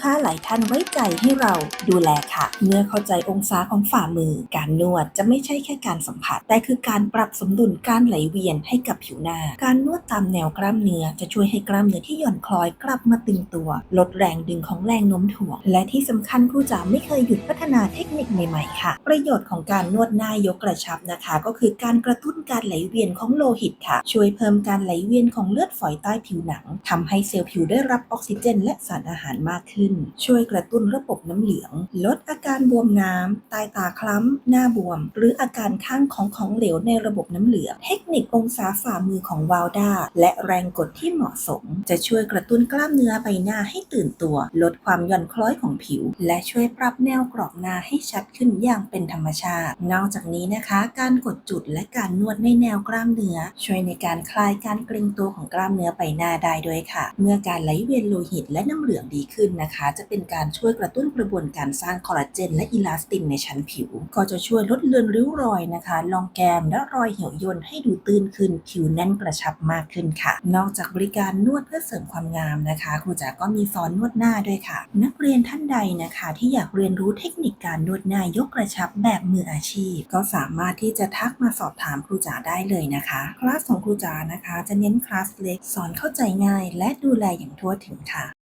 ค้าหลายท่านไว้ใจให้เราดูแลค่ะ เมื่อเข้าใจองศาของฝ่ามือ การนวดจะไม่ใช่แค่การสัมผัส แต่คือการปรับสมดุลการไหลเวียนให้กับผิวหน้า การนวดตามแนวกล้ามเนื้อจะช่วยให้กล้ามเนื้อที่หย่อนคล้อยกลับมาตึงตัว ลดแรงดึงของแรงโน้มถ่วง และที่สำคัญครูจ๋าไม่เคยหยุดพัฒนาเทคนิคใหม่ๆค่ะ ประโยชน์ของการนวดหน้ายกกระชับนะคะ ก็คือการกระตุ้นการไหลเวียนของโลหิตค่ะ ช่วยเพิ่มการไหลเวียนของเลือดฝอยใต้ผิวหนังทำให้เซลล์ผิวได้รับออกซิเจน และสารอาหารมากขึ้นช่วยกระตุ้นระบบน้ำเหลือง ลดอาการบวมน้ำใต้ตาคล้ำ หน้าบวม หรืออาการข้างของของเหลวในระบบน้ำเหลือง เทคนิคองศาฝ่ามือของวาลดาและแรงกดที่เหมาะสม จะช่วยกระตุ้นกล้ามเนื้อใบหน้าให้ตื่นตัว ลดความหย่อนคล้อยของผิว และช่วยปรับแนวกรอบหน้าให้ชัดขึ้นอย่างเป็นธรรมชาติ นอกจากนี้นะคะ การกดจุดและการนวดในแนวกล้ามเนื้อ ช่วยในการคลายการเกร็งตัวของกล้ามเนื้อใบหน้าได้ด้วยค่ะ เมื่อการไหลเวียนโลหิตและน้ำเหลืองดีขึ้นนะคะนะคะ จะเป็นการช่วยกระตุ้นกระบวนการสร้างคอลลาเจนและอิลาสตินในชั้นผิว ก็จะช่วยลดเลือนริ้วรอยนะคะ รองแก้มและรอยเหี่ยวย่นให้ดูตื้นขึ้น ผิวแน่นกระชับมากขึ้นค่ะ นอกจากบริการนวดเพื่อเสริมความงามนะคะ ครูจ๋าก็มีสอนนวดหน้าด้วยค่ะ นักเรียนท่านใดนะคะ ที่อยากเรียนรู้เทคนิคการนวดหน้ายกกระชับแบบมืออาชีพ ก็สามารถที่จะทักมาสอบถามครูจ๋าได้เลยนะคะคลาสของครูจ๋านะคะ จะเน้นคลาสเล็กสอนเข้าใจง่าย และดูแลอย่างทั่วถึงค่ะ